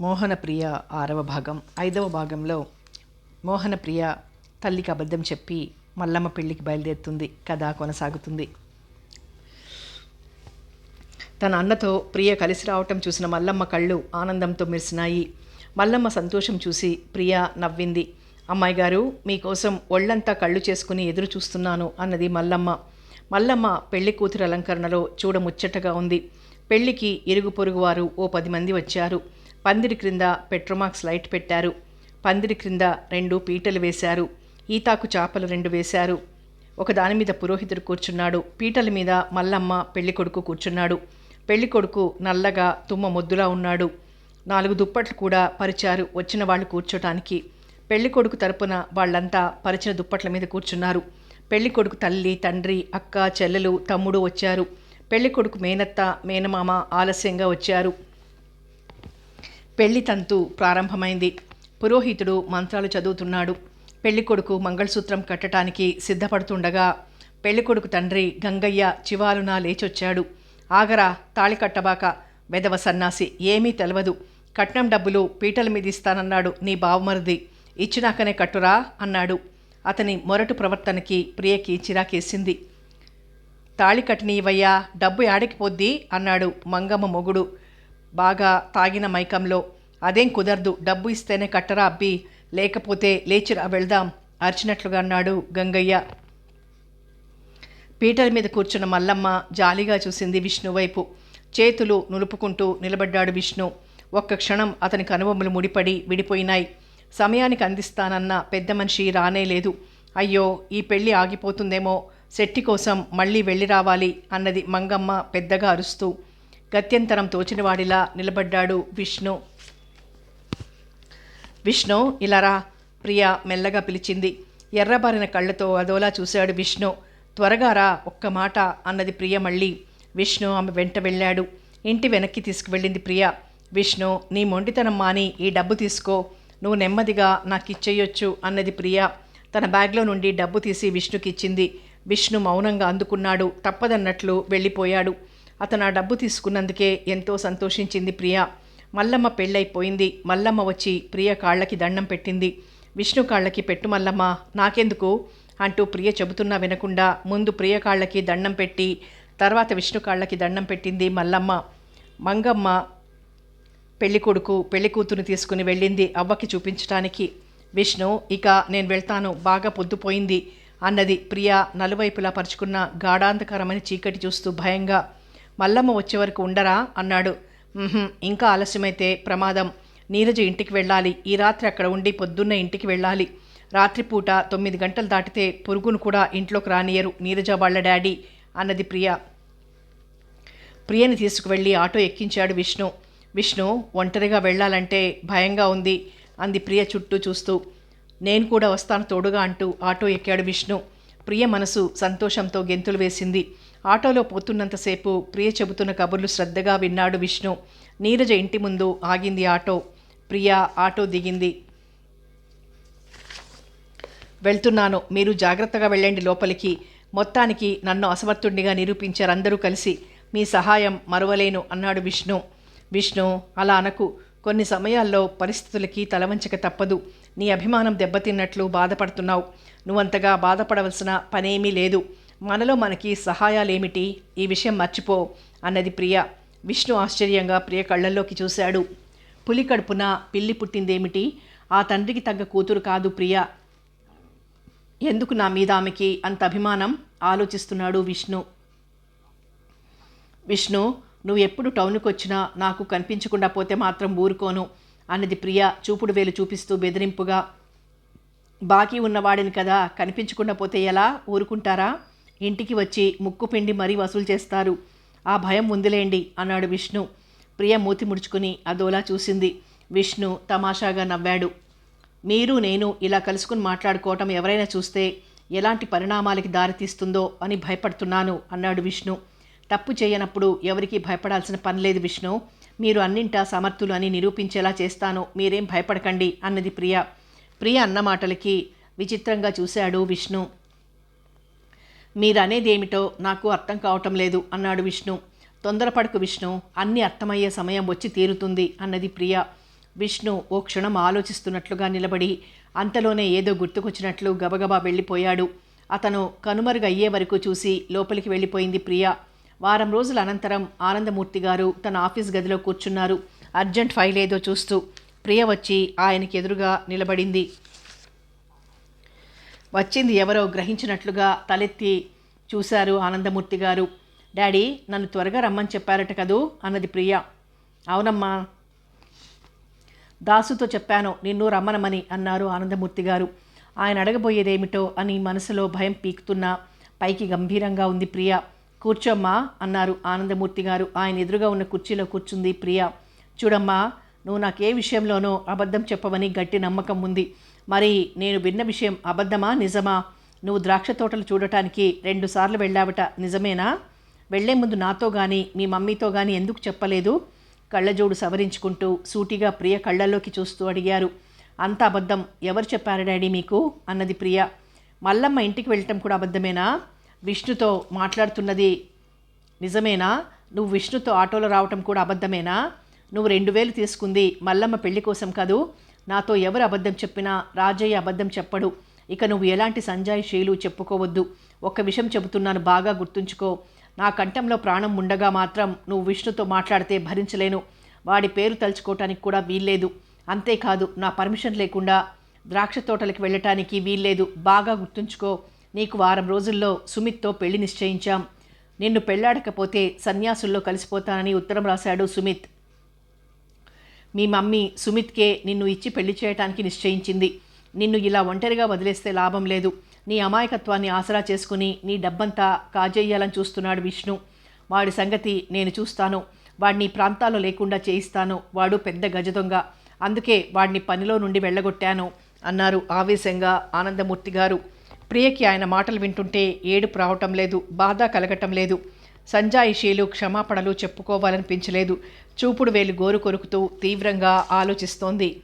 మోహనప్రియ ఆరవ భాగం. ఐదవ భాగంలో మోహనప్రియ తల్లికి అబద్ధం చెప్పి మల్లమ్మ పెళ్ళికి బయలుదేరుతుంది కథ కొనసాగుతుంది. తన అన్నతో ప్రియ కలిసి రావటం చూసిన మల్లమ్మ కళ్ళు ఆనందంతో మెరిసినాయి. మల్లమ్మ సంతోషం చూసి ప్రియ నవ్వింది. అమ్మాయి గారు మీకోసం ఒళ్ళంతా కళ్ళు చేసుకుని ఎదురు చూస్తున్నాను అన్నది మల్లమ్మ. మల్లమ్మ పెళ్ళి కూతురు అలంకరణలో చూడముచ్చటగా ఉంది. పెళ్ళికి ఇరుగు పొరుగు వారు ఓ పది మంది వచ్చారు. పందిరి క్రింద పెట్రోమాక్స్ లైట్ పెట్టారు. పందిరి క్రింద రెండు పీటలు వేశారు. ఈతాకు చాపలు రెండు వేశారు. ఒక దాని మీద పురోహితుడు కూర్చున్నాడు. పీటల మీద మల్లమ్మ పెళ్ళికొడుకు కూర్చున్నాడు. పెళ్ళికొడుకు నల్లగా తుమ్మ మొద్దులా ఉన్నాడు. నాలుగు దుప్పట్లు కూడా పరిచారు వచ్చిన వాళ్ళు కూర్చోటానికి. పెళ్ళికొడుకు తరపున వాళ్ళంతా పరిచిన దుప్పట్ల మీద కూర్చున్నారు. పెళ్ళికొడుకు తల్లి తండ్రి అక్క చెల్లెలు తమ్ముడు వచ్చారు. పెళ్ళికొడుకు మేనత్త మేనమామ ఆలస్యంగా వచ్చారు. పెళ్ళి తంతు ప్రారంభమైంది. పురోహితుడు మంత్రాలు చదువుతున్నాడు. పెళ్ళి కొడుకు మంగళసూత్రం కట్టడానికి సిద్ధపడుతుండగా పెళ్ళి కొడుకు తండ్రి గంగయ్య చివాలున లేచొచ్చాడు. ఆగరా తాళి కట్టబాక వెదవ సన్నాసి ఏమీ తెలవదు. కట్నం డబ్బులు పీటల మీద ఇస్తానన్నాడు నీ బావమరిది. ఇచ్చినాకనే కట్టురా అన్నాడు. అతని మొరటు ప్రవర్తనకి ప్రియకి చిరాకేసింది. తాళి కట్టినీవయ్యా డబ్బు యాడికిపోద్ది అన్నాడు మంగమ్మ మొగుడు. బాగా తాగిన మైకంలో అదేం కుదరదు డబ్బు ఇస్తేనే కట్టరా అబ్బి లేకపోతే లేచిరా వెళ్దాం అరిచినట్లుగా అన్నాడు గంగయ్య. పీటల మీద కూర్చున్న మల్లమ్మ జాలిగా చూసింది విష్ణు వైపు. చేతులు నులుపుకుంటూ నిలబడ్డాడు విష్ణు. ఒక్క క్షణం అతని కనుబొమ్మలు ముడిపడి విడిపోయినాయి. సమయానికి అందిస్తానన్న పెద్ద మనిషి రానే లేదు. అయ్యో ఈ పెళ్ళి ఆగిపోతుందేమో శెట్టి కోసం మళ్ళీ వెళ్ళి రావాలి అన్నది మంగమ్మ పెద్దగా అరుస్తూ. గత్యంతరం తోచినవాడిలా నిలబడ్డాడు విష్ణు. విష్ణు ఇలారా ప్రియ మెల్లగా పిలిచింది. ఎర్రబారిన కళ్ళతో అదోలా చూశాడు విష్ణు. త్వరగా రా ఒక్క మాట అన్నది ప్రియ మళ్ళీ. విష్ణు ఆమె వెంట వెళ్ళాడు. ఇంటి వెనక్కి తీసుకువెళ్ళింది ప్రియ. విష్ణు నీ మొండితనం మాని ఈ డబ్బు తీసుకో. నువ్వు నెమ్మదిగా నాకు ఇచ్చేయొచ్చు అన్నది ప్రియ. తన బ్యాగ్లో నుండి డబ్బు తీసి విష్ణుకి ఇచ్చింది విష్ణు మౌనంగా అందుకున్నాడు. తప్పదన్నట్లు వెళ్ళిపోయాడు. అతను ఆ డబ్బు తీసుకున్నందుకే ఎంతో సంతోషించింది ప్రియ. మల్లమ్మ పెళ్ళైపోయింది. మల్లమ్మ వచ్చి ప్రియ కాళ్ళకి దండం పెట్టింది. విష్ణు కాళ్ళకి పెట్టు మల్లమ్మ. నాకెందుకు? అంటూ ప్రియ చెబుతున్నా వినకుండా ముందు ప్రియ కాళ్ళకి దండం పెట్టి తర్వాత విష్ణు కాళ్ళకి దండం పెట్టింది మల్లమ్మ. మంగమ్మ పెళ్ళి కొడుకు పెళ్ళి కూతురు తీసుకుని వెళ్ళింది అవ్వకి చూపించటానికి. విష్ణు ఇక నేను వెళ్తాను. బాగా పొద్దుపోయింది అన్నది ప్రియ నలువైపులా పరుచుకున్న గాఢాంధకరమైన చీకటి చూస్తూ భయంగా మల్లమ్మ వచ్చే వరకు ఉండరా? అన్నాడు. ఇంకా ఆలస్యమైతే ప్రమాదం. నీరజ ఇంటికి వెళ్ళాలి. ఈ రాత్రి అక్కడ ఉండి పొద్దున్న ఇంటికి వెళ్ళాలి. రాత్రిపూట తొమ్మిది గంటలు దాటితే పురుగును కూడా ఇంట్లోకి రానియరు. నీరజ వాళ్ళ డాడీ అన్నది ప్రియ. ప్రియని తీసుకువెళ్ళి ఆటో ఎక్కించాడు విష్ణు. విష్ణు ఒంటరిగా వెళ్ళాలంటే భయంగా ఉంది అంది ప్రియ చుట్టూ చూస్తూ. నేను కూడా వస్తాను తోడుగా అంటూ ఆటో ఎక్కాడు విష్ణు. ప్రియ మనసు సంతోషంతో గెంతులు వేసింది. ఆటోలో పోతున్నంతసేపు ప్రియ చెబుతున్న కబుర్లు శ్రద్ధగా విన్నాడు విష్ణు. నీరజ ఇంటి ముందు ఆగింది ఆటో. ప్రియ ఆటో దిగింది. వెళ్తున్నాను. మీరు జాగ్రత్తగా వెళ్ళండి లోపలికి. మొత్తానికి నన్ను అసమర్థుడిగా నిరూపించారు అందరూ కలిసి. మీ సహాయం మరువలేను అన్నాడు విష్ణు. విష్ణు అలా అనకు. కొన్ని సమయాల్లో పరిస్థితులకి తలవంచక తప్పదు. నీ అభిమానం దెబ్బతిన్నట్లు బాధపడుతున్నావు. నువ్వంతగా బాధపడవలసిన పనేమీ లేదు. మనలో మనకి సహాయాలేమిటి? ఈ విషయం మర్చిపో అన్నది ప్రియ. విష్ణు ఆశ్చర్యంగా ప్రియ కళ్ళల్లోకి చూశాడు. పులి కడుపున పిల్లి పుట్టిందేమిటి? ఆ తండ్రికి తగ్గ కూతురు కాదు ప్రియ. ఎందుకు నా మీద ఆమెకి అంత అభిమానం? ఆలోచిస్తున్నాడు విష్ణు. విష్ణు నువ్వు ఎప్పుడు టౌన్కి వచ్చినా నాకు కనిపించకుండా పోతే మాత్రం ఊరుకోను అన్నది ప్రియ చూపుడు వేలు చూపిస్తూ బెదిరింపుగా. బాకీ ఉన్నవాడిని కదా కనిపించకుండా పోతే ఎలా? ఊరుకుంటారా? ఇంటికి వచ్చి ముక్కు పిండి మరీ వసూలు చేస్తారు. ఆ భయం ఉందిలేండి అన్నాడు విష్ణు. ప్రియ మూతి ముడుచుకుని అదోలా చూసింది. విష్ణు తమాషాగా నవ్వాడు. మీరు నేను ఇలా కలుసుకుని మాట్లాడుకోవటం ఎవరైనా చూస్తే ఎలాంటి పరిణామాలకి దారితీస్తుందో అని భయపడుతున్నాను అన్నాడు విష్ణు. తప్పు చేయనప్పుడు ఎవరికీ భయపడాల్సిన పని లేదు విష్ణు. మీరు అన్నింటా సమర్థులు అని నిరూపించేలా చేస్తాను. మీరేం భయపడకండి అన్నది ప్రియ. ప్రియ అన్న మాటలకి విచిత్రంగా చూశాడు విష్ణు. మీరనేదేమిటో నాకు అర్థం కావటం లేదు అన్నాడు విష్ణు. తొందరపడకు విష్ణు అన్నీ అర్థమయ్యే సమయం వచ్చి తీరుతుంది అన్నది ప్రియ. విష్ణు ఓ క్షణం ఆలోచిస్తున్నట్లుగా నిలబడి అంతలోనే ఏదో గుర్తుకొచ్చినట్లు గబగబా వెళ్ళిపోయాడు. అతను కనుమరుగయ్యే వరకు చూసి లోపలికి వెళ్ళిపోయింది ప్రియ. వారం రోజుల అనంతరం ఆనందమూర్తి గారు తన ఆఫీస్ గదిలో కూర్చున్నారు. అర్జెంట్ ఫైల్ ఏదో చూస్తూ ప్రియ వచ్చి ఆయనకి ఎదురుగా నిలబడింది. వచ్చింది ఎవరో గ్రహించినట్లుగా తలెత్తి చూశారు ఆనందమూర్తి గారు. డాడీ నన్ను త్వరగా రమ్మని చెప్పారట కదూ? అన్నది ప్రియ. అవునమ్మా. దాసుతో చెప్పాను నిన్ను రమ్మనమని అన్నారు ఆనందమూర్తి గారు. ఆయన అడగబోయేదేమిటో అని మనసులో భయం పీకుతున్నా పైకి గంభీరంగా ఉంది ప్రియ. కూర్చోమ్మా అన్నారు ఆనందమూర్తి గారు. ఆయన ఎదురుగా ఉన్న కుర్చీలో కూర్చుంది ప్రియ. చూడమ్మా నువ్వు నాకే విషయంలోనో అబద్ధం చెప్పవని గట్టి నమ్మకం ఉంది. మరి నేను విన్న విషయం అబద్ధమా నిజమా? నువ్వు ద్రాక్ష తోటలు చూడటానికి రెండుసార్లు వెళ్ళావట నిజమేనా? వెళ్ళే ముందు నాతో కానీ మీ మమ్మీతో కానీ ఎందుకు చెప్పలేదు? కళ్ళజోడు సవరించుకుంటూ సూటిగా ప్రియ కళ్ళల్లోకి చూస్తూ అడిగారు. అంత అబద్ధం ఎవరు చెప్పారు డాడీ మీకు? అన్నది ప్రియ. మల్లమ్మ ఇంటికి వెళ్ళటం కూడా అబద్ధమేనా? విష్ణుతో మాట్లాడుతున్నది నిజమేనా? నువ్వు విష్ణుతో ఆటోలో రావటం కూడా అబద్ధమేనా? నువ్వు రెండు వేలు తీసుకుంది మల్లమ్మ పెళ్ళి కోసం కదూ? నాతో ఎవరు అబద్ధం చెప్పినా రాజయ్య అబద్ధం చెప్పడు. ఇక నువ్వు ఎలాంటి సంజాయిషీలు చెప్పుకోవద్దు. ఒక్క విషయం చెబుతున్నాను బాగా గుర్తుంచుకో. నా కంఠంలో ప్రాణం ఉండగా మాత్రం నువ్వు విష్ణుతో మాట్లాడితే భరించలేను. వాడి పేరు తలుచుకోవటానికి కూడా వీల్లేదు. అంతేకాదు నా పర్మిషన్ లేకుండా ద్రాక్ష తోటలకు వెళ్ళటానికి వీల్లేదు. బాగా గుర్తుంచుకో. నీకు వారం రోజుల్లో సుమిత్తో పెళ్ళి నిశ్చయించాం. నిన్ను పెళ్ళాడకపోతే సన్యాసుల్లో కలిసిపోతానని ఉత్తరం రాశాడు సుమిత్. మీ మమ్మీ సుమిత్కే నిన్ను ఇచ్చి పెళ్ళి చేయటానికి నిశ్చయించింది. నిన్ను ఇలా ఒంటరిగా వదిలేస్తే లాభం లేదు. నీ అమాయకత్వాన్ని ఆసరా చేసుకుని నీ డబ్బంతా కాజేయాలని చూస్తున్నాడు విష్ణు. వాడి సంగతి నేను చూస్తాను. వాడిని ఈ ప్రాంతాల్లో లేకుండా చేయిస్తాను. వాడు పెద్ద గజ దొంగ అందుకే వాడిని పనిలో నుండి వెళ్ళగొట్టాను అన్నారు ఆవేశంగా ఆనందమూర్తి గారు. ప్రియకి ఆయన మాటలు వింటుంటే ఏడుపు రావటం లేదు బాధ కలగటం లేదు. సంజాయిషీలు క్షమాపణలు చెప్పుకోవాలనిపించలేదు. చూపుడు వేలు గోరు కొరుకుతూ తీవ్రంగా ఆలోచిస్తోంది.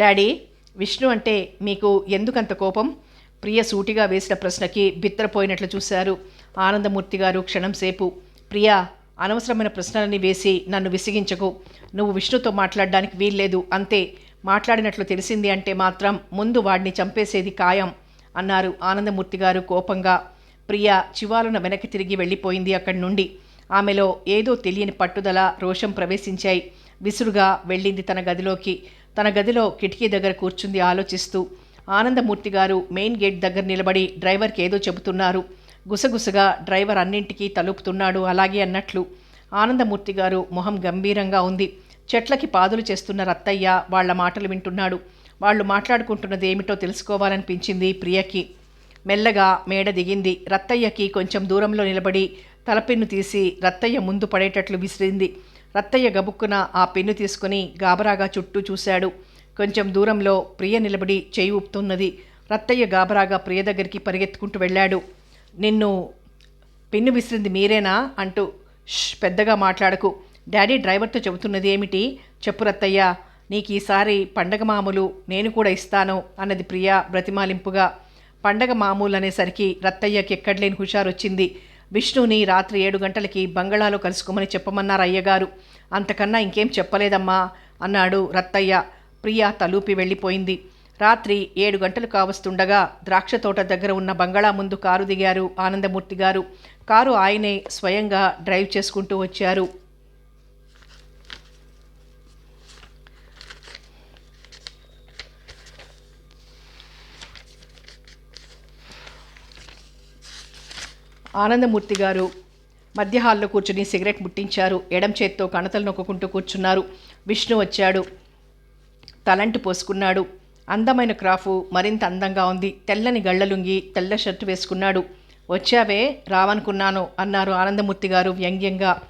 డాడీ విష్ణు అంటే మీకు ఎందుకంత కోపం? ప్రియ సూటిగా వేసిన ప్రశ్నకి బిత్తరపోయినట్లు చూశారు ఆనందమూర్తి గారు క్షణం సేపు. ప్రియా అనవసరమైన ప్రశ్నలని వేసి నన్ను విసిగించకు. నువ్వు విష్ణుతో మాట్లాడడానికి వీల్లేదు అంతే. మాట్లాడినట్లు తెలిసింది అంటే మాత్రం ముందు వాడిని చంపేసేది ఖాయం అన్నారు ఆనందమూర్తి గారు కోపంగా. ప్రియ చివాలున వెనక్కి తిరిగి వెళ్ళిపోయింది అక్కడి నుండి. ఆమెలో ఏదో తెలియని పట్టుదల రోషం ప్రవేశించాయి. విసురుగా వెళ్ళింది తన గదిలోకి. తన గదిలో కిటికీ దగ్గర కూర్చుంది ఆలోచిస్తూ. ఆనందమూర్తి గారు మెయిన్ గేట్ దగ్గర నిలబడి డ్రైవర్కి ఏదో చెబుతున్నారు. గుసగుసగా డ్రైవర్ అన్నింటికీ తలుపుతున్నాడు అలాగే అన్నట్లు. ఆనందమూర్తి గారు మొహం గంభీరంగా ఉంది. చెట్లకి పాదులు చేస్తున్న రత్తయ్య వాళ్ళ మాటలు వింటున్నాడు. వాళ్ళు మాట్లాడుకుంటున్నది ఏమిటో తెలుసుకోవాలనిపించింది ప్రియకి. మెల్లగా మేడ దిగింది. రత్తయ్యకి కొంచెం దూరంలో నిలబడి తలపెన్ను తీసి రత్తయ్య ముందు పడేటట్లు విసిరింది. రత్తయ్య గబుక్కున ఆ పెన్ను తీసుకుని గాబరాగా చుట్టూ చూశాడు. కొంచెం దూరంలో ప్రియ నిలబడి చేయి ఊపుతున్నది. రత్తయ్య గాబరాగా ప్రియ దగ్గరికి పరిగెత్తుకుంటూ వెళ్ళాడు. నిన్ను పిన్ను విసిరింది మీరేనా? అంటూ "ష్, పెద్దగా మాట్లాడకు. డాడీ డ్రైవర్తో చెబుతున్నది ఏమిటి? చెప్పు రత్తయ్య. నీకు ఈసారి పండగ మామూలు నేను కూడా ఇస్తాను అన్నది ప్రియ బ్రతిమాలింపుగా పండగ మామూలు అనేసరికి రత్తయ్యకి ఎక్కడలేని హుషారు వచ్చింది విష్ణుని రాత్రి ఏడు గంటలకి బంగళాలో కలుసుకోమని చెప్పమన్నారు అయ్యగారు. అంతకన్నా ఇంకేం చెప్పలేదమ్మా అన్నాడు రత్తయ్య. ప్రియ తలూపి వెళ్ళిపోయింది. రాత్రి ఏడు గంటలు కావస్తుండగా ద్రాక్ష తోట దగ్గర ఉన్న బంగళా ముందు కారు దిగారు ఆనందమూర్తి గారు కారు ఆయనే స్వయంగా డ్రైవ్ చేసుకుంటూ వచ్చారు. ఆనందమూర్తి గారు మధ్య హాల్లో కూర్చుని సిగరెట్ ముట్టించారు. ఎడం చేత్తో కణతలు నొక్కుంటూ కూర్చున్నారు. విష్ణు వచ్చాడు. తలంటి పోసుకున్నాడు. అందమైన క్రాఫు మరింత అందంగా ఉంది. తెల్లని గళ్ళలుంగి తెల్ల షర్టు వేసుకున్నాడు. వచ్చావే రావనుకున్నాను అన్నారు ఆనందమూర్తి గారు వ్యంగ్యంగా.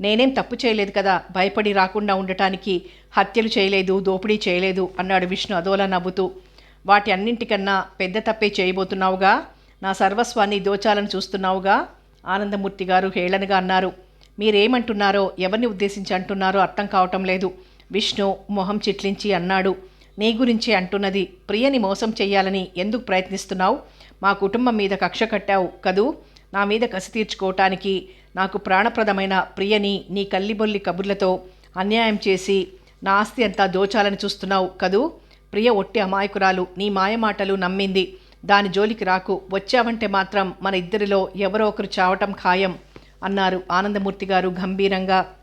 నేనేం తప్పు చేయలేదు కదా భయపడి రాకుండా ఉండటానికి హత్యలు చేయలేదు దోపిడీ చేయలేదు అన్నాడు విష్ణు అదోలా నవ్వుతూ. వాటి అన్నింటికన్నా పెద్ద తప్పే చేయబోతున్నావుగా? నా సర్వస్వాన్ని దోచాలని చూస్తున్నావుగా? ఆనందమూర్తి గారు హేళనగా అన్నారు. మీరేమంటున్నారో ఎవరిని ఉద్దేశించి అంటున్నారో అర్థం కావటం లేదు. విష్ణు మొహం చిట్లించి అన్నాడు. నీ గురించి అంటున్నది ప్రియని మోసం చేయాలని ఎందుకు ప్రయత్నిస్తున్నావు? మా కుటుంబం మీద కక్ష కట్టావు కదూ? నా మీద కసి తీర్చుకోవటానికి నాకు ప్రాణప్రదమైన ప్రియని నీ కల్లిబొల్లి కబుర్లతో అన్యాయం చేసి నా ఆస్తి అంతా దోచాలని చూస్తున్నావు కదూ? ప్రియ ఒట్టి అమాయకురాలు నీ మాయమాటలు నమ్మింది. దాని జోలికి రాకు వచ్చావంటే మాత్రం మన ఇద్దరిలో ఎవరో ఒకరు చావటం ఖాయం అన్నారు ఆనందమూర్తి గారు గంభీరంగా.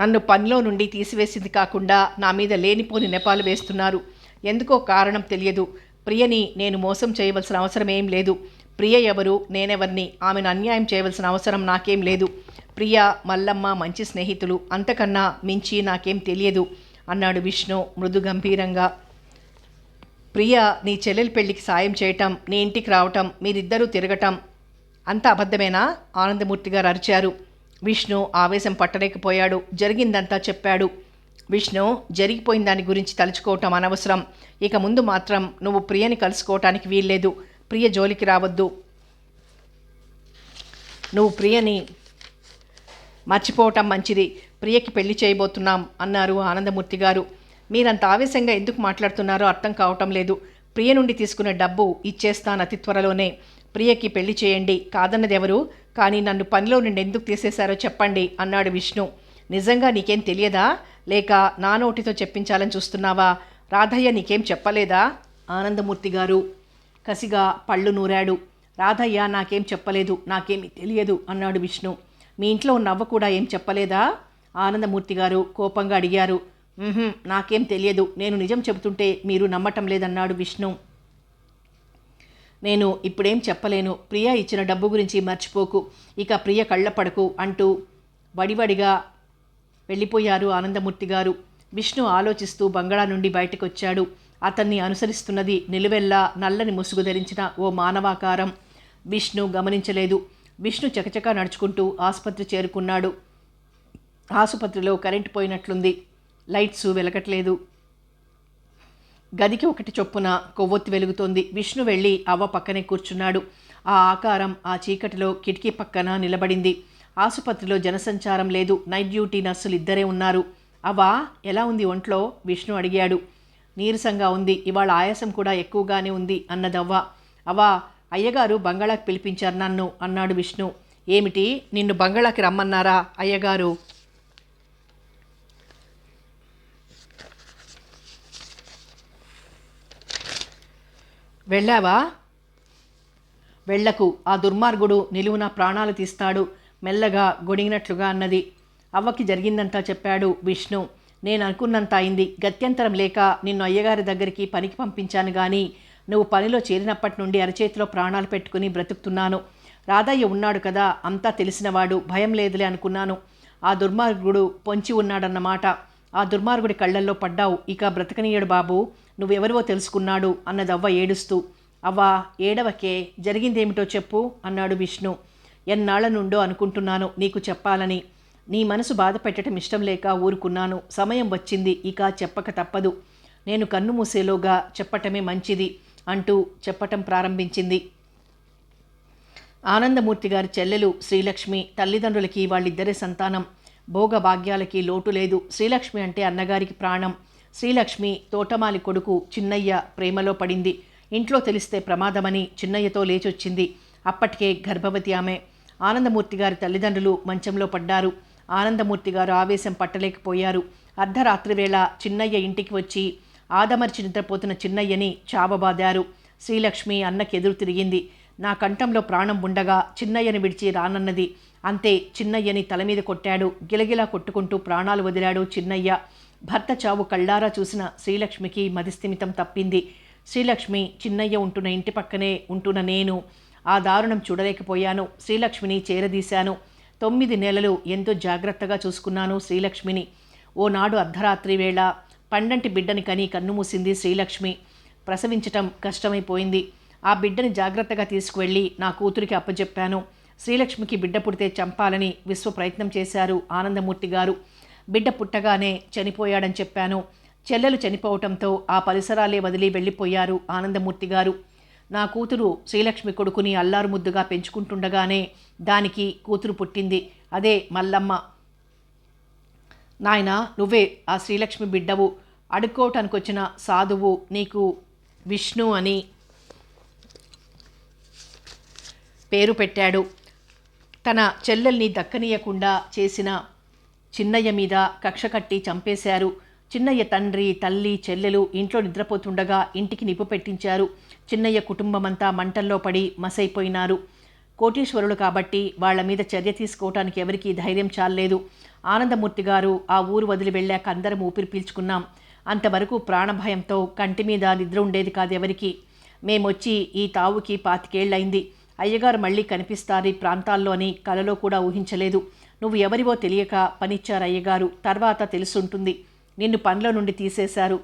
నన్ను పనిలో నుండి తీసివేసింది కాకుండా నా మీద లేనిపోని నెపాలు వేస్తున్నారు. ఎందుకో కారణం తెలియదు. ప్రియని నేను మోసం చేయవలసిన అవసరం ఏం లేదు. ప్రియ ఎవరు? నేనెవరిని? ఆమెను అన్యాయం చేయవలసిన అవసరం నాకేం లేదు. ప్రియ మల్లమ్మ మంచి స్నేహితులు. అంతకన్నా మించి నాకేం తెలియదు అన్నాడు విష్ణు మృదు గంభీరంగా ప్రియ నీ చెల్లెలి పెళ్ళికి సాయం చేయటం నీ ఇంటికి రావటం మీరిద్దరూ తిరగటం అంత అబద్ధమేనా? ఆనందమూర్తి గారు అరిచారు. విష్ణు ఆవేశం పట్టలేకపోయాడు. జరిగిందంతా చెప్పాడు. విష్ణు జరిగిపోయిన దాని గురించి తలుచుకోవటం అనవసరం. ఇక ముందు మాత్రం నువ్వు ప్రియని కలుసుకోవటానికి వీల్లేదు. ప్రియ జోలికి రావద్దు. నువ్వు ప్రియని మర్చిపోవటం మంచిది. ప్రియకి పెళ్ళి చేయబోతున్నాం అన్నారు ఆనందమూర్తి గారు. మీరంత ఆవేశంగా ఎందుకు మాట్లాడుతున్నారో అర్థం కావటం లేదు. ప్రియ నుండి తీసుకున్న డబ్బు ఇచ్చేస్తాను అతి త్వరలోనే. ప్రియకి పెళ్ళి చేయండి. కాదన్నది ఎవరు? కానీ నన్ను పనిలో నుండి ఎందుకు తీసేశారో చెప్పండి అన్నాడు విష్ణు. నిజంగా నీకేం తెలియదా? లేక నా నోటితో చెప్పించాలని చూస్తున్నావా? రాధయ్య నీకేం చెప్పలేదా? ఆనందమూర్తి గారు కసిగా పళ్ళు నూరాడు. రాధయ్య నాకేం చెప్పలేదు. నాకేమీ తెలియదు అన్నాడు విష్ణు. మీ ఇంట్లో ఉన్న అవ్వ కూడా ఏం చెప్పలేదా? ఆనందమూర్తి గారు కోపంగా అడిగారు. నాకేం తెలియదు. నేను నిజం చెబుతుంటే మీరు నమ్మటం లేదన్నాడు విష్ణు. నేను ఇప్పుడేం చెప్పలేను. ప్రియ ఇచ్చిన డబ్బు గురించి మర్చిపోకు. ఇక ప్రియ కళ్ళపడకు అంటూ వడివడిగా వెళ్ళిపోయారు ఆనందమూర్తి గారు. విష్ణు ఆలోచిస్తూ బంగళా నుండి బయటకొచ్చాడు. అతన్ని అనుసరిస్తున్నది నిలువెల్లా నల్లని ముసుగు ధరించిన ఓ మానవాకారం. విష్ణు గమనించలేదు. విష్ణు చకచకా నడుచుకుంటూ ఆసుపత్రి చేరుకున్నాడు. ఆసుపత్రిలో కరెంటు పోయినట్లుంది. లైట్స్ వెలగట్లేదు గదికి ఒకటి చొప్పున కొవ్వొత్తి వెలుగుతోంది. విష్ణు వెళ్ళి అవ్వ పక్కనే కూర్చున్నాడు. ఆ ఆకారం ఆ చీకటిలో కిటికీ పక్కన నిలబడింది. ఆసుపత్రిలో జనసంచారం లేదు. నైట్ డ్యూటీ నర్సులు ఇద్దరే ఉన్నారు. అవ్వ ఎలా ఉంది ఒంట్లో? విష్ణు అడిగాడు. నీరసంగా ఉంది. ఇవాళ ఆయాసం కూడా ఎక్కువగానే ఉంది అన్నదవ్వ. అవ్వ అయ్యగారు బంగాళాకి పిలిపించారు నన్ను అన్నాడు విష్ణు. ఏమిటి? నిన్ను బంగాళాకి రమ్మన్నారా అయ్యగారు? వెళ్ళావా? వెళ్ళకు ఆ దుర్మార్గుడు నిలువున ప్రాణాలు తీస్తాడు. మెల్లగా గొడిగినట్లుగా అన్నది. అవ్వకి జరిగిందంతా చెప్పాడు విష్ణు. నేను అనుకున్నంత అయింది. గత్యంతరం లేక నిన్ను అయ్యగారి దగ్గరికి పనికి పంపించాను కానీ నువ్వు పనిలో చేరినప్పటి నుండి అరచేతిలో ప్రాణాలు పెట్టుకుని బ్రతుకుతున్నాను. రాధయ్య ఉన్నాడు కదా అంతా తెలిసినవాడు. భయం లేదులే అనుకున్నాను. ఆ దుర్మార్గుడు పొంచి ఉన్నాడన్నమాట. ఆ దుర్మార్గుడి కళ్ళల్లో పడ్డావు. ఇక బ్రతకనీయడు బాబు. నువ్వెవరివో తెలుసుకున్నాడు అన్నదవ్వ ఏడుస్తూ అవ్వా ఏడవకే జరిగిందేమిటో చెప్పు అన్నాడు విష్ణు. ఎన్నాళ్ళ నుండో అనుకుంటున్నాను నీకు చెప్పాలని. నీ మనసు బాధ పెట్టడం ఇష్టం లేక ఊరుకున్నాను. సమయం వచ్చింది ఇక చెప్పక తప్పదు. నేను కన్ను మూసేలోగా చెప్పటమే మంచిది అంటూ చెప్పటం ప్రారంభించింది. ఆనందమూర్తి గారి చెల్లెలు శ్రీలక్ష్మి తల్లిదండ్రులకి వాళ్ళిద్దరే సంతానం. భోగ భాగ్యాలకి లోటు లేదు. శ్రీలక్ష్మి అంటే అన్నగారికి ప్రాణం. శ్రీలక్ష్మి తోటమాలి కొడుకు చిన్నయ్య ప్రేమలో పడింది. ఇంట్లో తెలిస్తే ప్రమాదమని చిన్నయ్యతో లేచొచ్చింది. అప్పటికే గర్భవతి ఆమె. ఆనందమూర్తి గారి తల్లిదండ్రులు మంచంలో పడ్డారు. ఆనందమూర్తి గారు ఆవేశం పట్టలేకపోయారు. అర్ధరాత్రి వేళ చిన్నయ్య ఇంటికి వచ్చి ఆదమర్చి నిద్రపోతున్న చిన్నయ్యని చావబాదారు. శ్రీలక్ష్మి అన్నకి ఎదురు తిరిగింది. నా కంఠంలో ప్రాణం ఉండగా చిన్నయ్యని విడిచి రానన్నది. అంతే చిన్నయ్యని తల మీద కొట్టాడు. గిలగిలా కొట్టుకుంటూ ప్రాణాలు వదిలాడు చిన్నయ్య. భర్త చావు కళ్ళారా చూసిన శ్రీలక్ష్మికి మదిస్థిమితం తప్పింది. శ్రీలక్ష్మి చిన్నయ్య ఉంటున్న ఇంటి పక్కనే ఉంటున్న నేను ఆ దారుణం చూడలేకపోయాను. శ్రీలక్ష్మిని చేరదీశాను. తొమ్మిది నెలలు ఎంతో జాగ్రత్తగా చూసుకున్నాను శ్రీలక్ష్మిని. ఓనాడు అర్ధరాత్రి వేళ పండంటి బిడ్డని కని కన్నుమూసింది శ్రీలక్ష్మి. ప్రసవించటం కష్టమైపోయింది. ఆ బిడ్డని జాగ్రత్తగా తీసుకువెళ్ళి నా కూతురికి అప్పచెప్పాను శ్రీలక్ష్మికి బిడ్డ పుడితే చంపాలని విశ్వ ప్రయత్నం చేశారు ఆనందమూర్తి గారు. బిడ్డ పుట్టగానే చనిపోయాడని చెప్పాను. చెల్లెలు చనిపోవటంతో ఆ పరిసరాలే వదిలి వెళ్ళిపోయారు ఆనందమూర్తి గారు. నా కూతురు శ్రీలక్ష్మి కొడుకుని అల్లారు ముద్దుగా పెంచుకుంటుండగానే దానికి కూతురు పుట్టింది. అదే మల్లమ్మ. నాయన నువ్వే ఆ శ్రీలక్ష్మి బిడ్డవు. అడుక్కోవటానికి వచ్చిన సాధువు నీకు విష్ణు అని పేరు పెట్టాడు. తన చెల్లెల్ని దక్కనీయకుండా చేసిన చిన్నయ్య మీద కక్ష కట్టి చంపేశారు. చిన్నయ్య తండ్రి తల్లి చెల్లెలు ఇంట్లో నిద్రపోతుండగా ఇంటికి నిప్పు పెట్టించారు. చిన్నయ్య కుటుంబమంతా మంటల్లో పడి మసైపోయినారు. కోటీశ్వరులు కాబట్టి వాళ్ళ మీద చర్య తీసుకోవటానికి ఎవరికీ ధైర్యం చాలలేదు. ఆనందమూర్తి గారు ఆ ఊరు వదిలి వెళ్ళాక అందరం ఊపిరి పీల్చుకున్నాం. అంతవరకు ప్రాణభయంతో కంటి మీద నిద్ర ఉండేది కాదు ఎవరికి. మేమొచ్చి ఈ తావుకి పాతికేళ్ళైంది అయ్యగారు మళ్ళీ కనిపిస్తారు ఈ కలలో కూడా ఊహించలేదు. నువ్వు ఎవరివో తెలియక పనిచ్చారు అయ్యగారు. తర్వాత తెలుసుంటుంది. నిన్ను పనిలో నుండి తీసేశారు.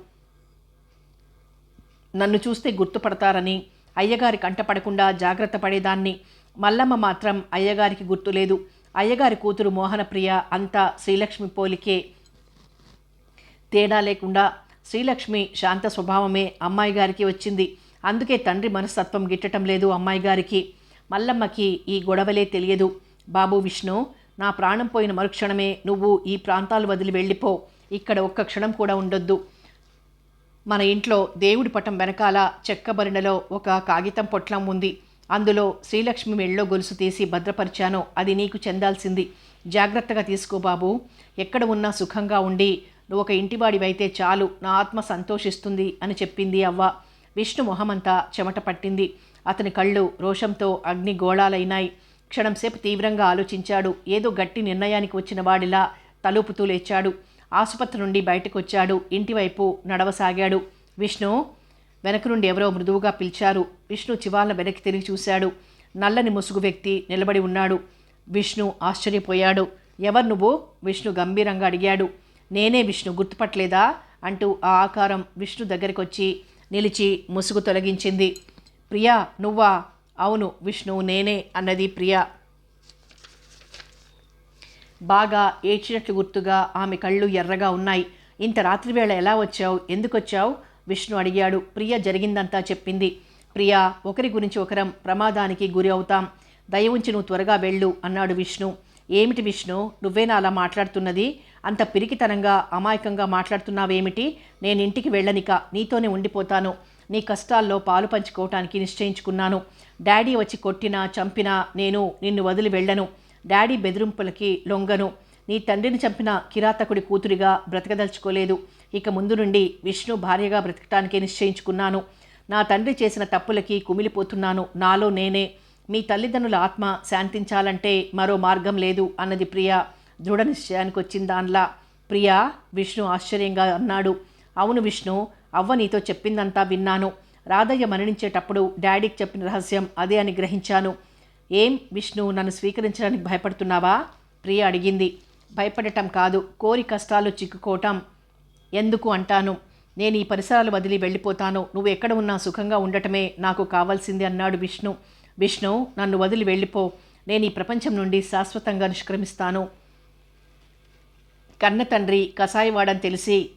నన్ను చూస్తే గుర్తుపడతారని అయ్యగారి కంటపడకుండా జాగ్రత్త పడేదాన్ని. మల్లమ్మ మాత్రం అయ్యగారికి గుర్తులేదు. అయ్యగారి కూతురు మోహనప్రియ అంతా శ్రీలక్ష్మి పోలికే. తేడా లేకుండా శ్రీలక్ష్మి శాంత స్వభావమే అమ్మాయి గారికి వచ్చింది. అందుకే తండ్రి మనస్తత్వం గిట్టటం లేదు అమ్మాయి గారికి మల్లమ్మకి ఈ గొడవలే తెలియదు. బాబు విష్ణు నా ప్రాణం పోయిన మరుక్షణమే నువ్వు ఈ ప్రాంతాలు వదిలి వెళ్ళిపో. ఇక్కడ ఒక్క క్షణం కూడా ఉండొద్దు. మన ఇంట్లో దేవుడి పటం వెనకాల చెక్కబరిణలో ఒక కాగితం పొట్లం ఉంది. అందులో శ్రీలక్ష్మి మెళ్ళో గొలుసు తీసి భద్రపరిచాను. అది నీకు చెందాల్సింది. జాగ్రత్తగా తీసుకో బాబు. ఎక్కడ ఉన్నా సుఖంగా ఉండి నువ్వు ఒక ఇంటివాడివైతే చాలు. నా ఆత్మ సంతోషిస్తుంది అని చెప్పింది అవ్వ. విష్ణు మొహమంతా చెమట పట్టింది. అతని కళ్ళు రోషంతో అగ్ని గోళాలైనాయి క్షణంసేపు తీవ్రంగా ఆలోచించాడు. ఏదో గట్టి నిర్ణయానికి వచ్చిన వాడిలా తలుపుతూ లేచాడు. ఆసుపత్రి నుండి బయటకు వచ్చాడు ఇంటివైపు నడవసాగాడు. విష్ణు వెనక నుండి ఎవరో మృదువుగా పిలిచారు. విష్ణు చివాళ్ళ వెనక్కి తిరిగి చూశాడు. నల్లని ముసుగు వ్యక్తి నిలబడి ఉన్నాడు. విష్ణు ఆశ్చర్యపోయాడు. ఎవరు నువ్వు? విష్ణు గంభీరంగా అడిగాడు. నేనే విష్ణు గుర్తుపట్టలేదా? అంటూ ఆ ఆకారం విష్ణు దగ్గరికి వచ్చి నిలిచి ముసుగు తొలగించింది. ప్రియా నువ్వా? అవును విష్ణు నేనే అన్నది ప్రియా. బాగా ఏడ్చినట్లు గుర్తుగా ఆమె కళ్ళు ఎర్రగా ఉన్నాయి. ఇంత రాత్రివేళ ఎలా వచ్చావు? ఎందుకు వచ్చావు? విష్ణు అడిగాడు. ప్రియ జరిగిందంతా చెప్పింది. ప్రియా ఒకరి గురించి ఒకరం ప్రమాదానికి గురి అవుతాం. దయ ఉంచి నువ్వు త్వరగా వెళ్ళు అన్నాడు విష్ణు. ఏమిటి విష్ణు? నువ్వేనా అలా మాట్లాడుతున్నది? అంత పిరికితనంగా అమాయకంగా మాట్లాడుతున్నావేమిటి? నేను ఇంటికి వెళ్ళనిక నీతోనే ఉండిపోతాను. నీ కష్టాల్లో పాలు పంచుకోవటానికి నిశ్చయించుకున్నాను. డాడీ వచ్చి కొట్టినా చంపినా నేను నిన్ను వదిలి వెళ్ళను. డాడీ బెదిరింపులకి లొంగను. నీ తండ్రిని చంపిన కిరాతకుడి కూతురిగా బ్రతకదలుచుకోలేదు. ఇక ముందు నుండి విష్ణు భార్యగా బ్రతకటానికే నిశ్చయించుకున్నాను. నా తండ్రి చేసిన తప్పులకి కుమిలిపోతున్నాను. నాలో నేనే. మీ తల్లిదండ్రుల ఆత్మ శాంతించాలంటే మరో మార్గం లేదు అన్నది ప్రియ. దృఢ నిశ్చయానికి వచ్చింది దానిలా. ప్రియా విష్ణు ఆశ్చర్యంగా అన్నాడు. అవును విష్ణు అవ్వ నీతో చెప్పిందంతా విన్నాను. రాధయ్య మరణించేటప్పుడు డాడీకి చెప్పిన రహస్యం అదే అని గ్రహించాను. ఏం విష్ణు నన్ను స్వీకరించడానికి భయపడుతున్నావా? ప్రియ అడిగింది. భయపడటం కాదు కోరి కష్టాలు చిక్కుకోవటం. ఎందుకు అంటాను? నేను ఈ పరిసరాలు వదిలి వెళ్ళిపోతాను. నువ్వు ఎక్కడ ఉన్నా సుఖంగా ఉండటమే నాకు కావాల్సింది అన్నాడు విష్ణు. విష్ణు నన్ను వదిలి వెళ్ళిపో. నేను ఈ ప్రపంచం నుండి శాశ్వతంగా నిష్క్రమిస్తాను. కన్న తండ్రి కసాయివాడని తెలిసి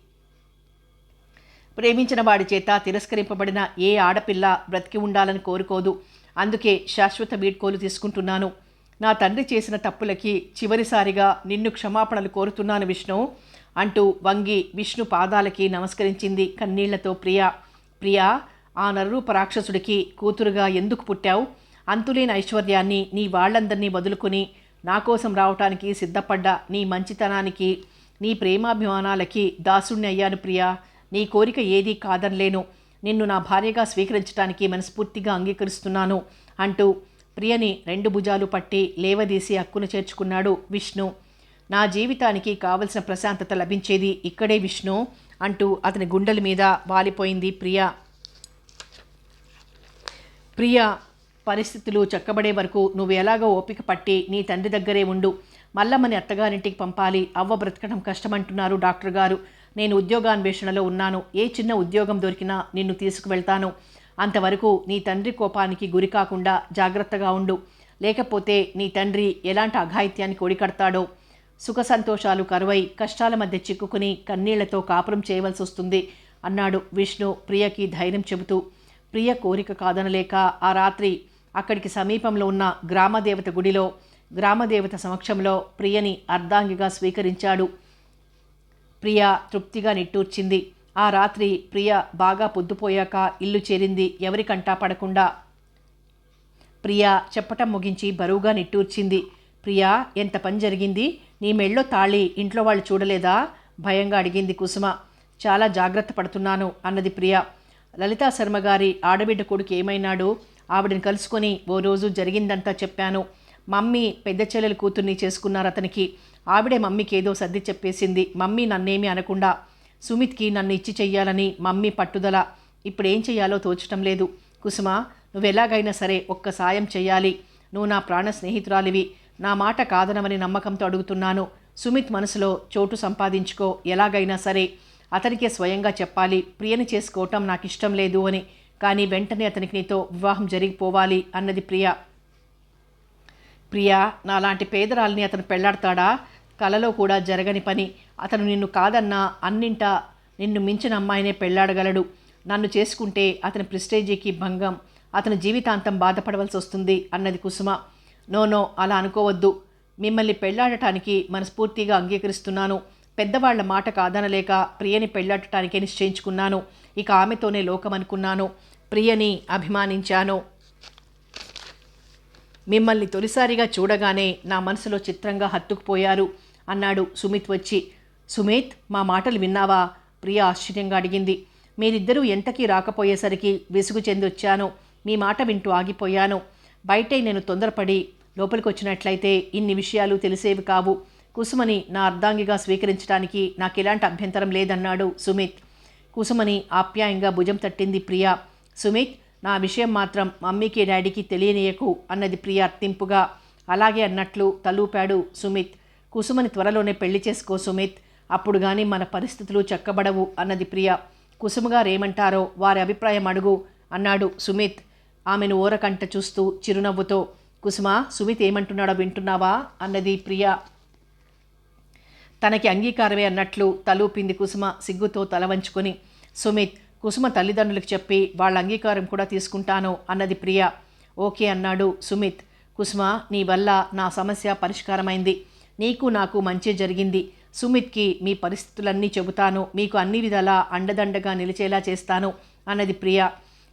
ప్రేమించిన వాడి చేత తిరస్కరింపబడిన ఏ ఆడపిల్ల బ్రతికి ఉండాలని కోరుకోదు. అందుకే శాశ్వత వీడ్కోలు తీసుకుంటున్నాను. నా తండ్రి చేసిన తప్పులకి చివరిసారిగా నిన్ను క్షమాపణలు కోరుతున్నాను విష్ణు అంటూ వంగి విష్ణు పాదాలకి నమస్కరించింది కన్నీళ్ళతో ప్రియా. ప్రియా ఆ నరరూప రాక్షసుడికి కూతురుగా ఎందుకు పుట్టావు? అంతులేని ఐశ్వర్యాన్ని నీ వాళ్ళందరినీ వదులుకుని నా కోసం రావటానికి సిద్ధపడ్డ నీ మంచితనానికి నీ ప్రేమాభిమానాలకి దాసుణ్ణి అయ్యాను ప్రియా. నీ కోరిక ఏదీ కాదనలేను. నిన్ను నా భార్యగా స్వీకరించడానికి మనస్ఫూర్తిగా అంగీకరిస్తున్నాను అంటూ ప్రియని రెండు భుజాలు పట్టి లేవదీసి హక్కును చేర్చుకున్నాడు విష్ణు. నా జీవితానికి కావలసిన ప్రశాంతత లభించేది ఇక్కడే విష్ణు అంటూ అతని గుండెల మీద వాలిపోయింది ప్రియ. ప్రియ పరిస్థితులు చక్కబడే వరకు నువ్వు ఎలాగో ఓపిక పట్టి నీ తండ్రి దగ్గరే ఉండు. మల్లమ్మని అత్తగారింటికి పంపాలి. అవ్వ బ్రతకడం కష్టమంటున్నారు డాక్టర్ గారు. నేను ఉద్యోగాన్వేషణలో ఉన్నాను. ఏ చిన్న ఉద్యోగం దొరికినా నిన్ను తీసుకువెళ్తాను. అంతవరకు నీ తండ్రి కోపానికి గురి కాకుండా జాగ్రత్తగా ఉండు. లేకపోతే నీ తండ్రి ఎలాంటి అఘాయిత్యానికి ఒడికడతాడో? సుఖ సంతోషాలు కరువై కష్టాల మధ్య చిక్కుకుని కన్నీళ్ళతో కాపురం చేయవలసి వస్తుంది అన్నాడు విష్ణు ప్రియకి ధైర్యం చెబుతూ. ప్రియ కోరిక కాదనలేక ఆ రాత్రి అక్కడికి సమీపంలో ఉన్న గ్రామదేవత గుడిలో గ్రామదేవత సమక్షంలో ప్రియని అర్ధాంగిగా స్వీకరించాడు. ప్రియా తృప్తిగా నిట్టూర్చింది. ఆ రాత్రి ప్రియ బాగా పొద్దుపోయాక ఇల్లు చేరింది. ఎవరికంటా పడకుండా ప్రియా చెప్పటం ముగించి బరువుగా నిట్టూర్చింది. ప్రియా ఎంత పని జరిగింది? నీ మెళ్ళో తాళి ఇంట్లో వాళ్ళు చూడలేదా? భయంగా అడిగింది కుసుమ. చాలా జాగ్రత్త పడుతున్నాను అన్నది ప్రియ. లలితా శర్మ గారి ఆడబిడ్డ కొడుకు ఏమైనాడు? ఆవిడని కలుసుకొని ఓ రోజు జరిగిందంతా చెప్పాను. మమ్మీ పెద్ద చెల్లెలు కూతుర్ని చేసుకున్నారు అతనికి. ఆవిడే మమ్మీకి ఏదో సర్ది చెప్పేసింది. మమ్మీ నన్నేమీ అనకుండా సుమిత్కి నన్ను ఇచ్చి చెయ్యాలని మమ్మీ పట్టుదల. ఇప్పుడు ఏం చెయ్యాలో తోచటం లేదు. కుసుమ నువ్వెలాగైనా సరే ఒక్క సాయం చెయ్యాలి. నువ్వు నా ప్రాణ స్నేహితురాలివి. నా మాట కాదనమని నమ్మకంతో అడుగుతున్నాను. సుమిత్ మనసులో చోటు సంపాదించుకో. ఎలాగైనా సరే అతనికే స్వయంగా చెప్పాలి. ప్రియని చేసుకోవటం నాకు ఇష్టం లేదు అని. కానీ వెంటనే అతనికి నీతో వివాహం జరిగిపోవాలి అన్నది ప్రియ. ప్రియా నాలాంటి పేదరాల్ని అతను పెళ్ళాడతాడా? కలలో కూడా జరగని పని. అతను నిన్ను కాదన్నా అన్నింటా నిన్ను మించిన అమ్మాయినే పెళ్ళాడగలడు. నన్ను చేసుకుంటే అతని ప్రిస్టేజీకి భంగం. అతని జీవితాంతం బాధపడవలసి వస్తుంది అన్నది కుసుమ. నో నో అలా అనుకోవద్దు. మిమ్మల్ని పెళ్ళాడటానికి మనస్ఫూర్తిగా అంగీకరిస్తున్నాను. పెద్దవాళ్ళ మాట కాదనలేక ప్రియని పెళ్ళాడటానికే నిశ్చయించుకున్నాను. ఇక ఆమెతోనే లోకం అనుకున్నాను ప్రియని అభిమానించాను. మిమ్మల్ని తొలిసారిగా చూడగానే నా మనసులో చిత్రంగా హత్తుకుపోయారు. అన్నాడు సుమిత్ వచ్చి. సుమిత్ మా మాటలు విన్నావా? ప్రియ ఆశ్చర్యంగా అడిగింది. మీరిద్దరూ ఎంతకీ రాకపోయేసరికి విసుగు చెందొచ్చాను. మీ మాట వింటూ ఆగిపోయాను. బయటే నేను తొందరపడి లోపలికి వచ్చినట్లయితే ఇన్ని విషయాలు తెలిసేవి కావు. కుసుమని నా అర్ధాంగిగా స్వీకరించడానికి నాకు ఎలాంటి అభ్యంతరం లేదన్నాడు సుమిత్. కుసుమని ఆప్యాయంగా భుజం తట్టింది ప్రియ. సుమిత్ నా విషయం మాత్రం మమ్మీకి డాడీకి తెలియనీయకు అన్నది ప్రియ అర్థింపుగా అలాగే అన్నట్లు తలూపాడు సుమిత్. కుసుమని త్వరలోనే పెళ్ళి చేసుకో సుమిత్. అప్పుడు కానీ మన పరిస్థితులు చక్కబడవు అన్నది ప్రియ. కుసుమగారేమంటారో వారి అభిప్రాయం అడుగు అన్నాడు సుమిత్. ఆమెను ఓరకంట చూస్తూ చిరునవ్వుతో కుసుమ సుమిత్ ఏమంటున్నాడో వింటున్నావా? అన్నది ప్రియ. తనకి అంగీకారమే అన్నట్లు తలూపింది కుసుమ సిగ్గుతో తల వంచుకొని. సుమిత్ కుసుమ తల్లిదండ్రులకు చెప్పి వాళ్ళ అంగీకారం కూడా తీసుకుంటాను అన్నది ప్రియ. ఓకే అన్నాడు సుమిత్. కుసుమ నీ వల్ల నా సమస్య పరిష్కారమైంది. నీకు నాకు మంచి జరిగింది. సుమిత్కి మీ పరిస్థితులన్నీ చెబుతాను. మీకు అన్ని విధాలా అండదండగా నిలిచేలా చేస్తాను అన్నది ప్రియ.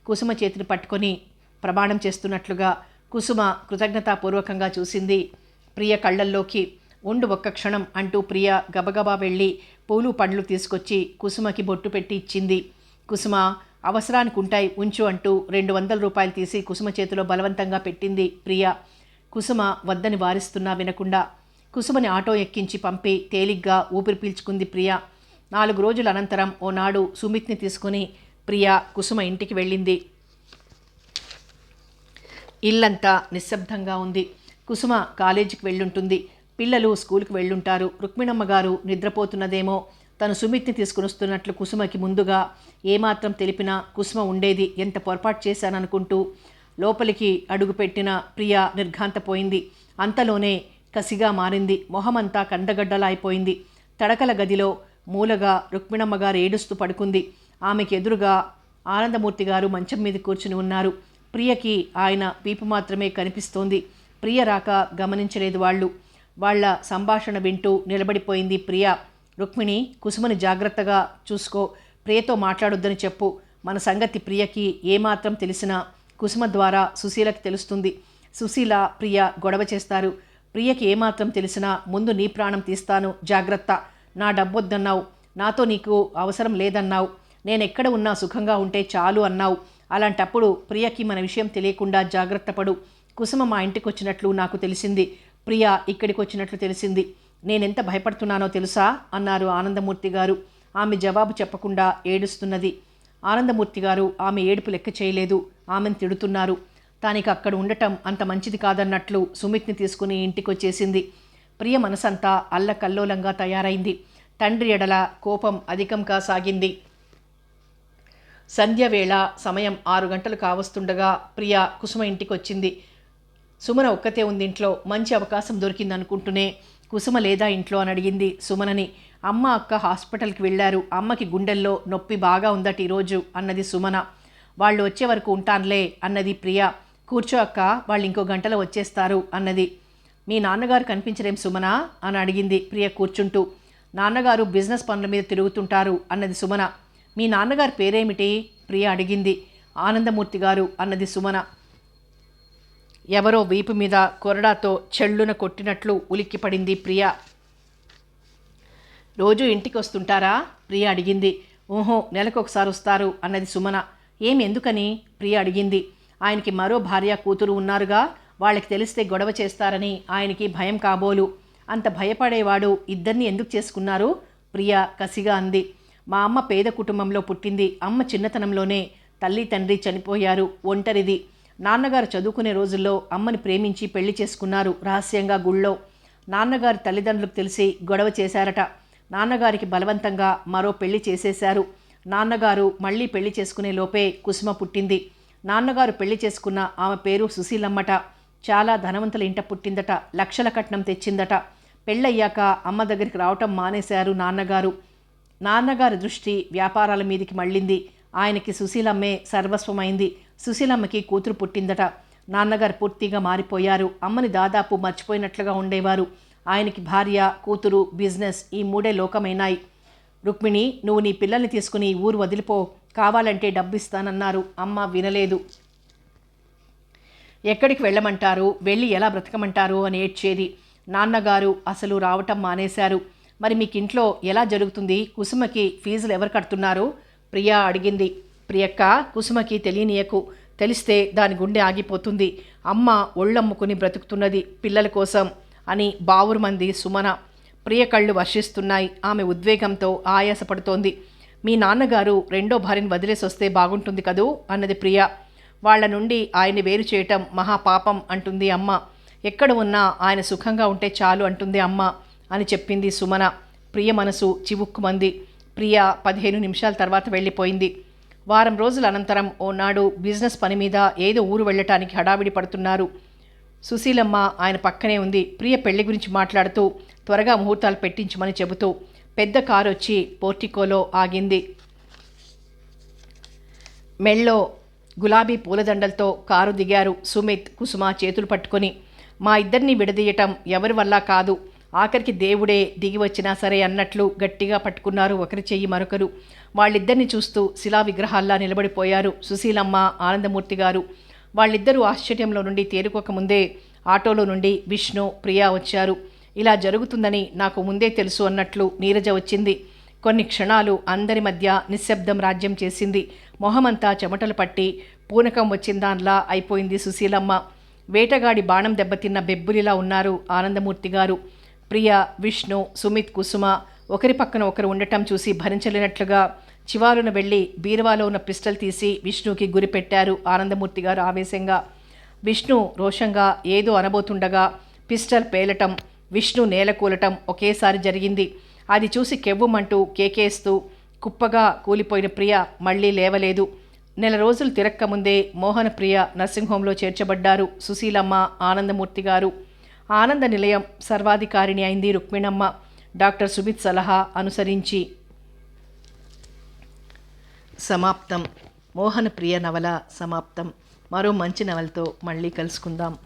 కుసుమ చేతిని పట్టుకొని ప్రమాణం చేస్తున్నట్లుగా కుసుమ కృతజ్ఞతాపూర్వకంగా చూసింది. ప్రియ కళ్ళల్లోకి ఉండు ఒక్క క్షణం అంటూ ప్రియ గబగబా వెళ్ళి పూలు పండ్లు తీసుకొచ్చి కుసుమకి బొట్టు పెట్టి ఇచ్చింది. కుసుమ అవసరానికి ఉంటాయి ఉంచు అంటూ రెండు వందల రూపాయలు తీసి కుసుమ చేతిలో బలవంతంగా పెట్టింది ప్రియ. కుసుమ వద్దని వారిస్తున్నా వినకుండా కుసుమని ఆటో ఎక్కించి పంపి తేలిగ్గా ఊపిరి పీల్చుకుంది ప్రియ. నాలుగు రోజుల అనంతరం ఓనాడు సుమిత్ని తీసుకుని ప్రియ కుసుమ ఇంటికి వెళ్ళింది. ఇల్లంతా నిశ్శబ్దంగా ఉంది. కుసుమ కాలేజీకి వెళ్ళుంటుంది. పిల్లలు స్కూల్కి వెళ్ళుంటారు. రుక్మిణమ్మ గారు నిద్రపోతున్నదేమో తను సుమిత్ని తీసుకుని వస్తున్నట్లు కుసుమకి ముందుగా ఏమాత్రం తెలిపినా కుసుమ ఉండేది ఎంత పొరపాటు చేశాననుకుంటూ లోపలికి అడుగుపెట్టిన ప్రియ నిర్ఘాంతపోయింది. అంతలోనే కసిగా మారింది. మొహమంతా కందగడ్డలా అయిపోయింది తడకల గదిలో మూలగా రుక్మిణమ్మ గారు ఏడుస్తూ పడుకుంది. ఆమెకి ఎదురుగా ఆనందమూర్తి గారు మంచం మీద కూర్చుని ఉన్నారు. ప్రియకి ఆయన వీపు మాత్రమే కనిపిస్తోంది. ప్రియ రాక గమనించలేదు వాళ్ళు. వాళ్ళ సంభాషణ వింటూ నిలబడిపోయింది ప్రియ. రుక్మిణి కుసుమని జాగ్రత్తగా చూసుకో. ప్రియతో మాట్లాడొద్దని చెప్పు. మన సంగతి ప్రియకి ఏమాత్రం తెలిసినా కుసుమ ద్వారా సుశీలకి తెలుస్తుంది. సుశీల ప్రియ గొడవ చేస్తారు. ప్రియకి ఏమాత్రం తెలిసినా ముందు నీ ప్రాణం తీస్తాను. జాగ్రత్త. నా డబ్బొద్దన్నావు. నాతో నీకు అవసరం లేదన్నావు. నేను ఎక్కడ ఉన్నా సుఖంగా ఉంటే చాలు అన్నావు. అలాంటప్పుడు ప్రియకి మన విషయం తెలియకుండా జాగ్రత్త పడు. కుసుమ మా ఇంటికి వచ్చినట్లు నాకు తెలిసింది. ప్రియ ఇక్కడికి వచ్చినట్లు తెలిసింది. నేనెంత భయపడుతున్నానో తెలుసా? అన్నారు ఆనందమూర్తి గారు. ఆమె జవాబు చెప్పకుండా ఏడుస్తున్నది. ఆనందమూర్తి గారు ఆమె ఏడుపు లెక్క చేయలేదు. ఆమెను తిడుతున్నారు. తానికి అక్కడ ఉండటం అంత మంచిది కాదన్నట్లు సుమిత్ని తీసుకుని ఇంటికొచ్చేసింది. ప్రియ మనసంతా అల్లకల్లోలంగా తయారైంది. తండ్రి ఎడల కోపం అధికంగా సాగింది సంధ్యవేళ సమయం ఆరు గంటలు కావస్తుండగా ప్రియ కుసుమ ఇంటికొచ్చింది. సుమన ఒక్కతే ఉంది ఇంట్లో. మంచి అవకాశం దొరికిందనుకుంటూనే అనుకుంటూనే కుసుమ లేదా ఇంట్లో అని అడిగింది సుమనని. అమ్మ అక్క హాస్పిటల్కి వెళ్ళారు. అమ్మకి గుండెల్లో నొప్పి బాగా ఉందట ఈరోజు అన్నది సుమన. వాళ్ళు వచ్చే వరకు ఉంటానులే అన్నది ప్రియ. కూర్చో అక్క వాళ్ళు ఇంకో గంటలో వచ్చేస్తారు అన్నది. మీ నాన్నగారు కనిపించరేం సుమన? అని అడిగింది ప్రియ కూర్చుంటూ. నాన్నగారు బిజినెస్ పనుల మీద తిరుగుతుంటారు అన్నది సుమన. మీ నాన్నగారి పేరేమిటి? ప్రియ అడిగింది. ఆనందమూర్తి గారు అన్నది సుమన. ఎవరో వీపు మీద కొరడాతో చెళ్ళున కొట్టినట్లు ఉలిక్కిపడింది ప్రియ. రోజు ఇంటికి వస్తుంటారా ప్రియ అడిగింది. ఓహో నెలకు ఒకసారి వస్తారు అన్నది సుమన. ఏం ఎందుకని? ప్రియ అడిగింది. ఆయనకి మరో భార్య కూతురు ఉన్నారుగా వాళ్ళకి తెలిస్తే గొడవ చేస్తారని ఆయనకి భయం కాబోలు. అంత భయపడేవాడు ఇద్దరిని ఎందుకు చేసుకున్నారు? ప్రియ కసిగా అంది. మా అమ్మ పేద కుటుంబంలో పుట్టింది. అమ్మ చిన్నతనంలోనే తల్లి తండ్రి చనిపోయారు. ఒంటరిది. నాన్నగారు చదువుకునే రోజుల్లో అమ్మని ప్రేమించి పెళ్ళి చేసుకున్నారు రహస్యంగా గుళ్ళో. నాన్నగారి తల్లిదండ్రులకు తెలిసి గొడవ చేశారట. నాన్నగారికి బలవంతంగా మరో పెళ్ళి చేసేశారు. నాన్నగారు మళ్ళీ పెళ్ళి చేసుకునే లోపే కుసుమ పుట్టింది. నాన్నగారు పెళ్ళి చేసుకున్న ఆమె పేరు సుశీలమ్మట. చాలా ధనవంతుల ఇంట పుట్టిందట. లక్షల కట్నం తెచ్చిందట. పెళ్ళయ్యాక అమ్మ దగ్గరికి రావటం మానేశారు నాన్నగారు. నాన్నగారి దృష్టి వ్యాపారాల మీదికి మళ్ళింది. ఆయనకి సుశీలమ్మే సర్వస్వమైంది. సుశీలమ్మకి కూతురు పుట్టిందట. నాన్నగారు పూర్తిగా మారిపోయారు. అమ్మని దాదాపు మర్చిపోయినట్లుగా ఉండేవారు. ఆయనకి భార్య కూతురు బిజినెస్ ఈ మూడే లోకమైనాయి. రుక్మిణి నువ్వు నీ పిల్లల్ని తీసుకుని ఊరు వదిలిపో. కావాలంటే డబ్బు ఇస్తానన్నారు అమ్మ వినలేదు. ఎక్కడికి వెళ్ళమంటారు? వెళ్ళి ఎలా బ్రతకమంటారు? అని ఏడ్చేది. నాన్నగారు అసలు రావటం మానేశారు. మరి మీకు ఇంట్లో ఎలా జరుగుతుంది? కుసుమకి ఫీజులు ఎవరు కడుతున్నారు? ప్రియా అడిగింది. ప్రియక్క కుసుమకి తెలియనీయకు తెలిస్తే దాని గుండె ఆగిపోతుంది. అమ్మ ఒళ్ళమ్ముకుని బ్రతుకుతున్నది పిల్లల కోసం అని బావురుమంది సుమన. ప్రియ కళ్ళు వర్షిస్తున్నాయి. ఆమె ఉద్వేగంతో ఆయాసపడుతోంది. మీ నాన్నగారు రెండో భార్యను వదిలేసి వస్తే బాగుంటుంది కదూ? అన్నది ప్రియ. వాళ్ళ నుండి ఆయన్ని వేరు చేయటం మహాపాపం అంటుంది అమ్మ. ఎక్కడ ఉన్నా ఆయన సుఖంగా ఉంటే చాలు అంటుంది అమ్మ అని చెప్పింది సుమన. ప్రియ మనసు చివుక్కుమంది. ప్రియ పదిహేను నిమిషాల తర్వాత వెళ్ళిపోయింది. వారం రోజుల అనంతరం ఓనాడు బిజినెస్ పని మీద ఏదో ఊరు వెళ్ళటానికి హడావిడి పడుతున్నారు. సుశీలమ్మ ఆయన పక్కనే ఉంది. ప్రియ పెళ్ళి గురించి మాట్లాడుతూ త్వరగా ముహూర్తాలు పెట్టించమని చెబుతూ పెద్ద కారు వచ్చి పోర్టికోలో ఆగింది. మెళ్ళో గులాబీ పూలదండలతో కారు దిగారు సుమిత్ కుసుమ చేతులు పట్టుకొని. మా ఇద్దరిని విడదీయటం ఎవరి వల్ల కాదు. ఆఖరికి దేవుడే దిగి వచ్చినా సరే అన్నట్లు గట్టిగా పట్టుకున్నారు ఒకరి చెయ్యి మరొకరు. వాళ్ళిద్దరిని చూస్తూ శిలా విగ్రహాల్లా నిలబడిపోయారు సుశీలమ్మ ఆనందమూర్తి గారు. వాళ్ళిద్దరూ ఆశ్చర్యంలో నుండి తేరుకోకముందే ఆటోలో నుండి విష్ణు ప్రియా వచ్చారు. ఇలా జరుగుతుందని నాకు ముందే తెలుసు అన్నట్లు నీరజ వచ్చింది. కొన్ని క్షణాలు అందరి మధ్య నిశ్శబ్దం రాజ్యం చేసింది. మొహమంతా చెమటలు పట్టి పూనకం వచ్చిందాన్లా అయిపోయింది సుశీలమ్మ. వేటగాడి బాణం దెబ్బతిన్న బెబ్బులిలా ఉన్నారు ఆనందమూర్తి గారు. ప్రియ విష్ణు సుమిత్ కుసుమ ఒకరి పక్కన ఒకరు ఉండటం చూసి భరించలేనట్లుగా చివారున వెళ్ళి బీరువాలో ఉన్న పిస్టల్ తీసి విష్ణుకి గురిపెట్టారు ఆనందమూర్తి గారు ఆవేశంగా. విష్ణు రోషంగా ఏదో అనబోతుండగా పిస్టల్ పేలటం విష్ణు నేలకూలటం ఒకేసారి జరిగింది. అది చూసి కెవ్వుమంటూ కేకేస్తూ కుప్పగా కూలిపోయిన ప్రియ మళ్ళీ లేవలేదు. నెల రోజులు తిరక్కముందే మోహన ప్రియ నర్సింగ్ హోంలో చేర్చబడ్డారు సుశీలమ్మ ఆనందమూర్తి గారు. ఆనంద నిలయం సర్వాధికారిణి అయింది రుక్మిణమ్మ. డాక్టర్ సుమిత్ సలహా అనుసరించి. సమాప్తం. మోహన ప్రియ నవల సమాప్తం. మరో మంచి నవలతో మళ్ళీ కలుసుకుందాం.